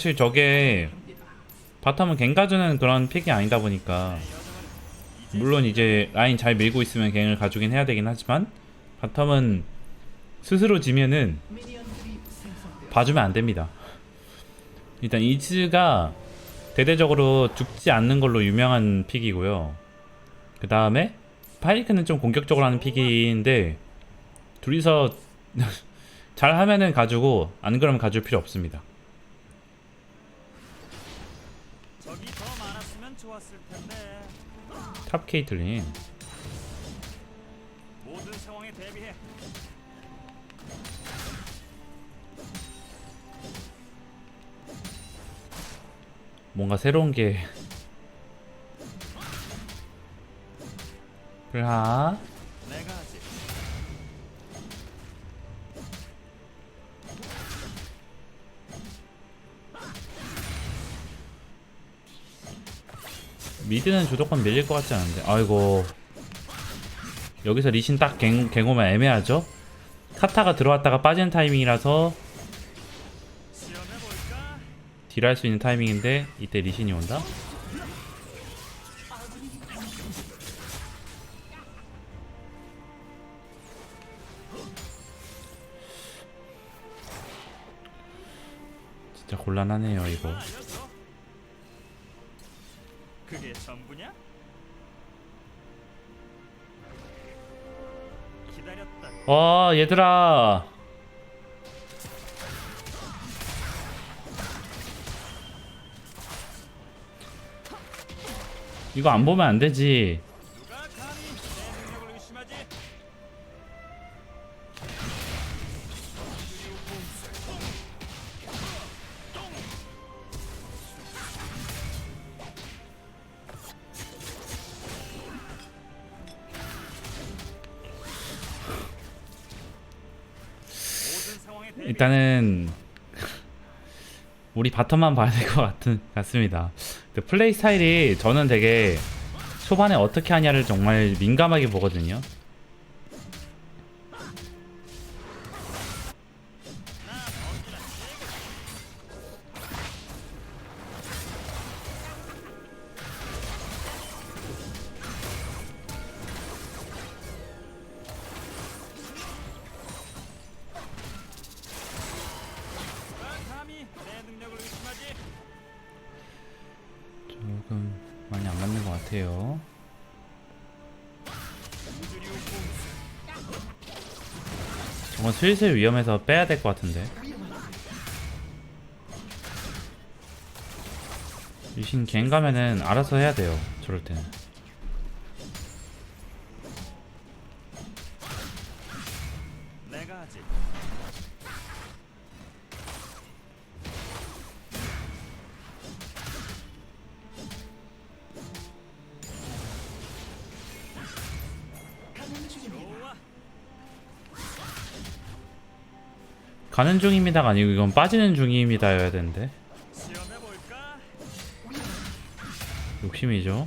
사실 저게 바텀은 갱가주는 그런 픽이 아니다 보니까 물론 이제 라인 잘 밀고 있으면 갱을 가주긴 해야 되긴 하지만 바텀은 스스로 지면은 봐주면 안 됩니다. 일단 이즈가 대대적으로 죽지 않는 걸로 유명한 픽이고요. 그 다음에 파이크는 좀 공격적으로 하는 픽인데 둘이서 잘 하면은 가주고 안 그러면 가줄 필요 없습니다. 탑 케이틀린. 모든 상황에 대비해. 뭔가 새로운 게. 그라 미드는 주도권 밀릴 것 같지 않은데. 아이고. 여기서 리신 딱 갱, 갱오면 애매하죠? 카타가 들어왔다가 빠지는 타이밍이라서? 딜할 수 있는 타이밍인데 이때 리신이 온다? 진짜 곤란하네요 이거 그게 전부냐? 기다렸다. 와 얘들아. 이거 안 보면 안 되지 일단은 우리 바텀만 봐야 될 것 같은 같습니다. 그 플레이 스타일이 저는 되게 초반에 어떻게 하냐를 정말 민감하게 보거든요. 저건 슬슬 위험해서 빼야 될 것 같은데. 유신 갱 가면은 알아서 해야 돼요. 저럴 때는. 가는 중입니다가 아니고 이건 빠지는 중입니다여야 되는데. 욕심이죠.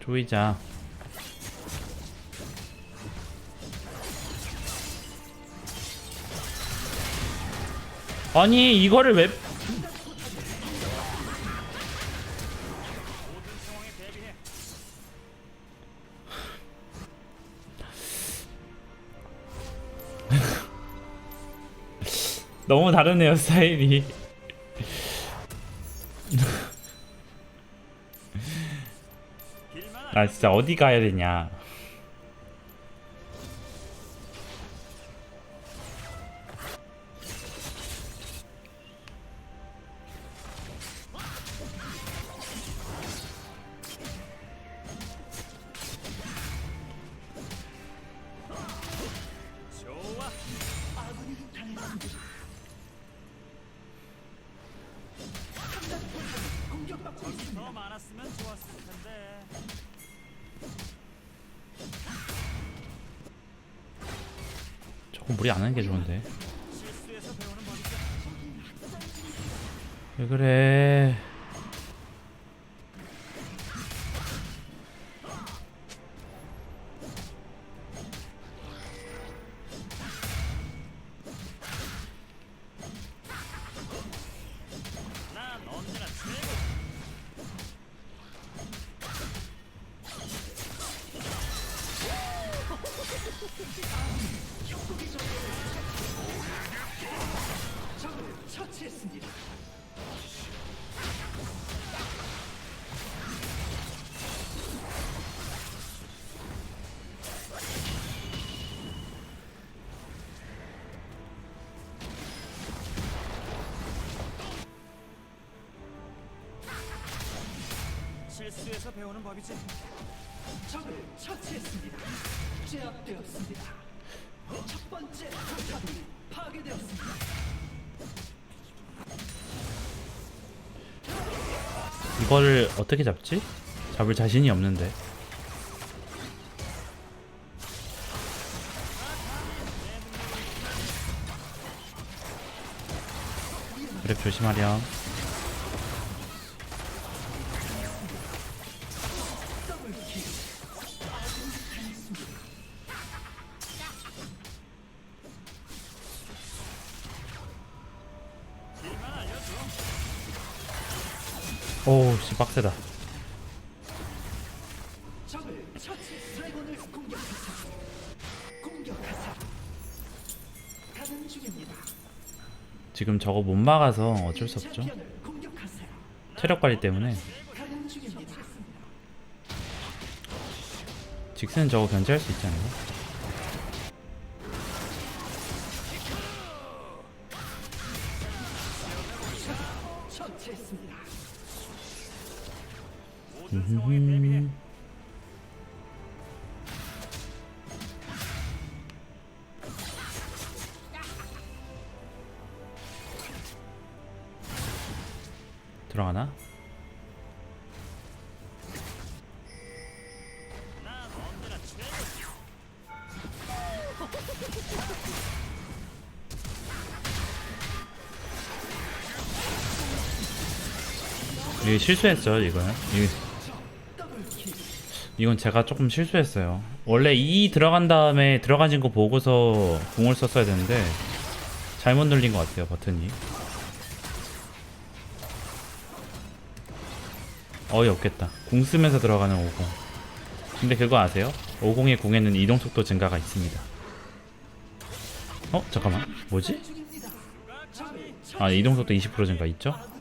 조이자. 아니 이거를 왜 너무 다르네요 스타일이. 나 진짜 어디 가야 되냐. 조금 무리 안 하는 게 좋은데. 왜 그래? 실수에서 배우는 법이지. 적을 처치했습니다. 제압되었습니다. 첫 번째 포탑이 파괴되었습니다. 이거를 어떻게 잡지? 잡을 자신이 없는데. 그래 조심하렴. 세다. 지금 저거 못 막아서 어쩔 수 없죠. 체력 관리 때문에. 직스는 저거 견제할 수 있지 않나? 상황에 대비해. 들어가나? 이게 실수했죠 이거는. 이 이건 제가 조금 실수했어요. 원래 이 들어간 다음에 들어가진 거 보고서 궁을 썼어야 되는데 잘못 눌린 것 같아요 버튼이. 어이 없겠다. 궁 쓰면서 들어가는 50. 근데 그거 아세요? 50의 궁에는 이동 속도 증가가 있습니다. 어 잠깐만 뭐지? 아 이동 속도 20% 증가 있죠?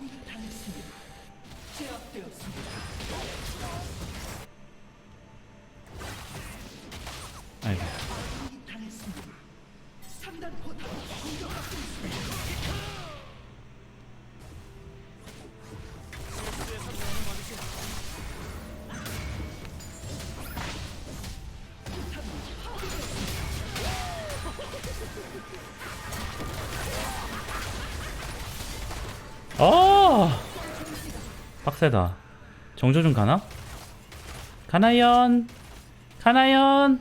아! 빡세다. 정조준 가나? 가나연! 가나연!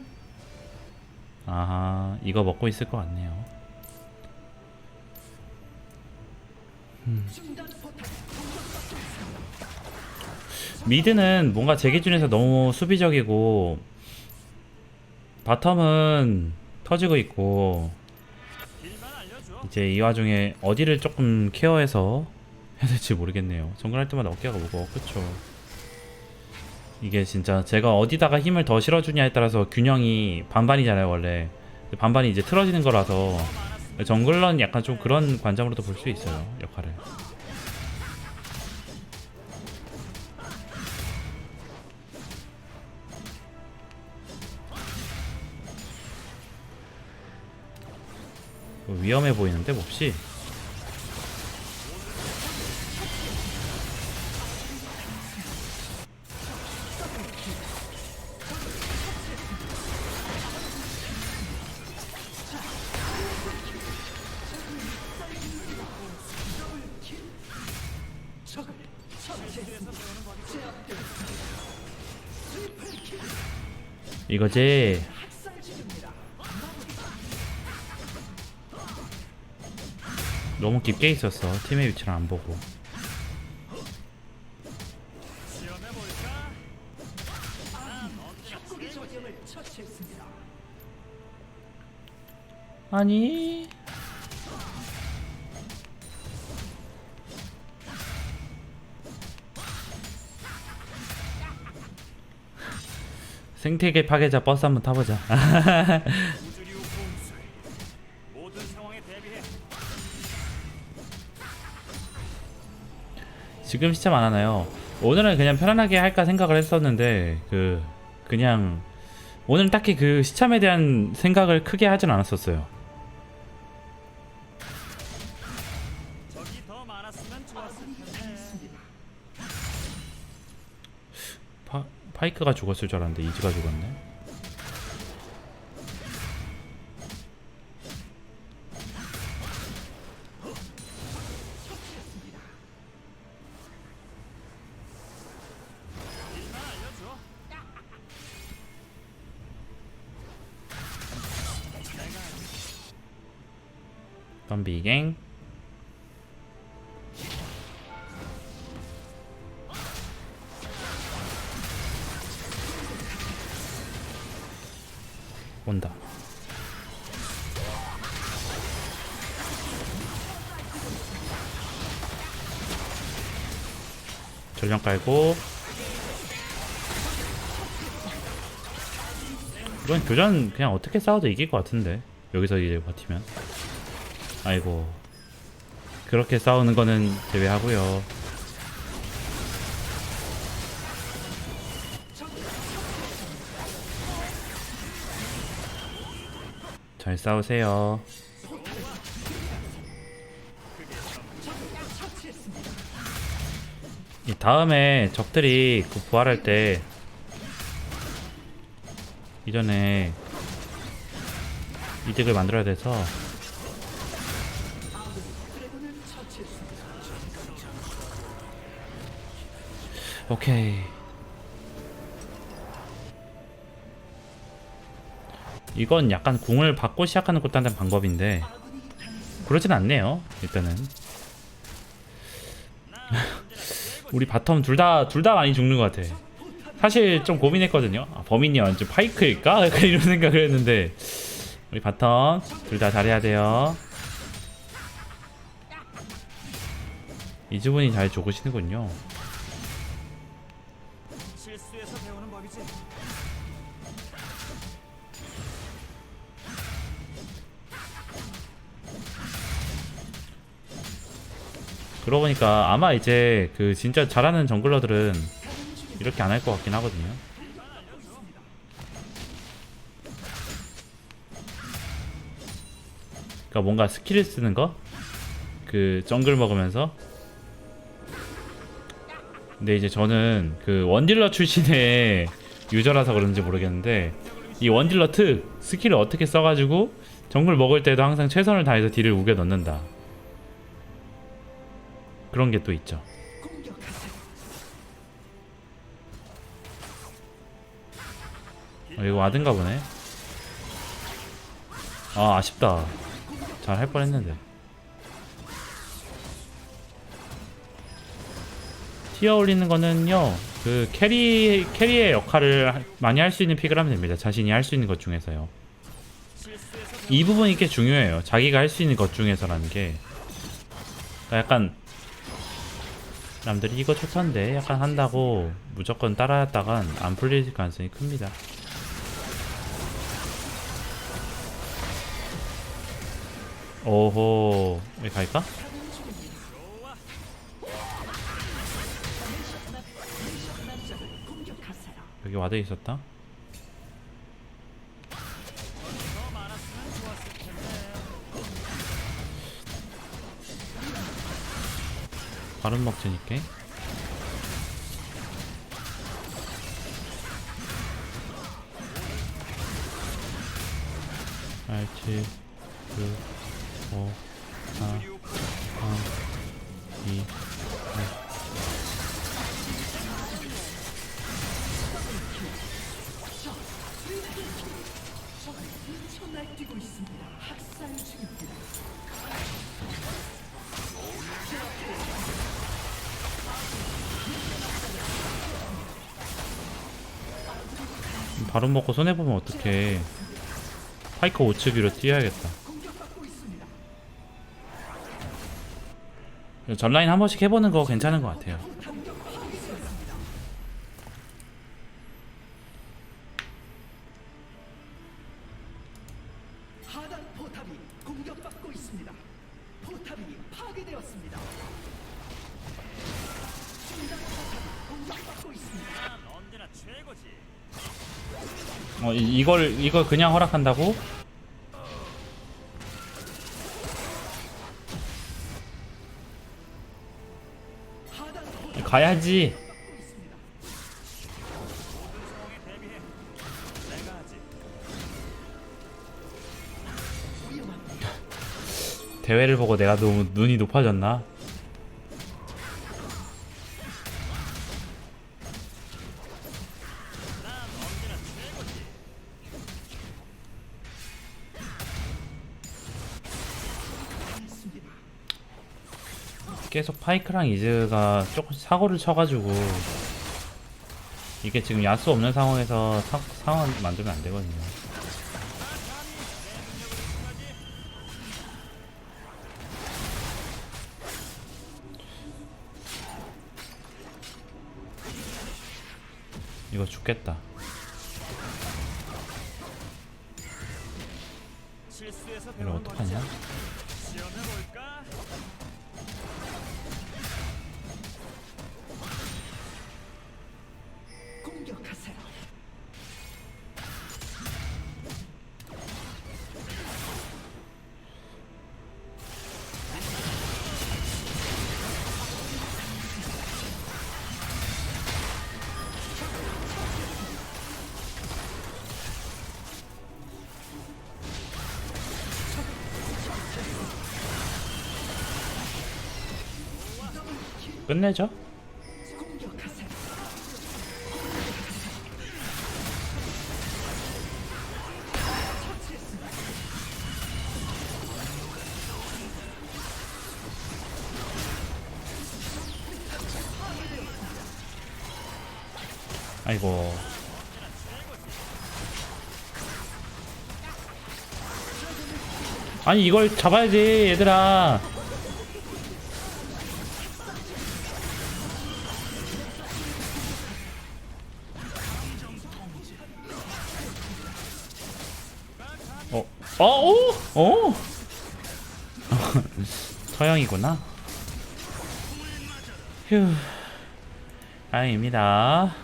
아하 이거 먹고 있을 것 같네요. 포탑 미드는 뭔가 제 기준에서 너무 수비적이고 바텀은 터지고 있고. 이제 이 와중에 어디를 조금 케어해서 해야 될지 모르겠네요. 정글할 때마다 어깨가 무거워. 그쵸? 이게 진짜 제가 어디다가 힘을 더 실어주냐에 따라서 균형이 반반이잖아요, 원래. 반반이 이제 틀어지는 거라서 정글러는 약간 좀 그런 관점으로도 볼 수 있어요, 역할을. 위험해 보이는데 몹시 이거지? 너무 깊게 있었어. 팀의 위치를 안 보고. 아니. 생태계 파괴자 버스 한번 타보자. 지금 시참 안 하나요? 오늘은 그냥 편안하게 할까 생각을 했었는데 그 그냥 오늘 딱히 그 시참에 대한 생각을 크게 하진 않았었어요. 파, 파이크가 죽었을 줄 알았는데 이즈가 죽었네. 덤비갱. 온다. 전령 깔고. 이건 교전 그냥 어떻게 싸워도 이길 것 같은데. 여기서 이제 버티면. 아이고. 그렇게 싸우는 거는 제외하고요 잘 싸우세요 이 다음에 적들이 그 부활할 때 이전에 이득을 만들어야 돼서. 오케이. 이건 약간 궁을 받고 시작하는 것도 한 방법인데. 그러진 않네요. 일단은 우리 바텀 둘 다 둘 다 많이 죽는 것 같아. 사실 좀 고민했거든요. 아, 범인이 완전 파이크일까? 약간 이런 생각을 했는데 우리 바텀 둘 다 잘해야 돼요. 이주분이 잘 죽으시는군요. 그러고 보니까 아마 이제 그 진짜 잘하는 정글러들은 이렇게 안 할 것 같긴 하거든요. 그러니까 뭔가 스킬을 쓰는 거? 그 정글 먹으면서 근데 이제 저는 그 원딜러 출신의 유저라서 그런지 모르겠는데 이 원딜러 특 스킬을 어떻게 써가지고 정글 먹을 때도 항상 최선을 다해서 딜을 우겨 넣는다 그런 게 또 있죠. 어, 이거 와든가 보네. 아 아쉽다. 잘 할 뻔했는데. 티어 올리는 거는요. 그 캐리 캐리의 역할을 하- 많이 할 수 있는 픽을 하면 됩니다. 자신이 할 수 있는 것 중에서요. 이 부분이 꽤 중요해요. 자기가 할 수 있는 것 중에서라는 게. 그러니까 약간 남들이 이거 좋던데 약간 한다고 무조건 따라했다간 안 풀릴 가능성이 큽니다. 오호 여기 갈까? 여기 와드 있었다. 바른 칠, 육, 오, 사, 삼, 이, 일. 미쳐 날뛰고 있습니다. 학살 중입니다. 바로 먹고 손해보면 어떡해 파이커 우측위로 뛰어야겠다. 전라인 한 번씩 해보는 거 괜찮은 것 같아요 이, 이걸 이걸 그냥 허락한다고? 가야지. 대회를 보고 내가 너무 눈이 높아졌나? 계속 파이크랑 이즈가 조금씩 사고를 쳐가지고 이게 지금 야수 없는 상황에서 사, 상황 만들면 안 되거든요. 이거 죽겠다. 이거 어떡하냐? 끝내죠? 아이고. 아니 이걸 잡아야지 얘들아. 오, 오. 서영이구나. 휴, 다행입니다.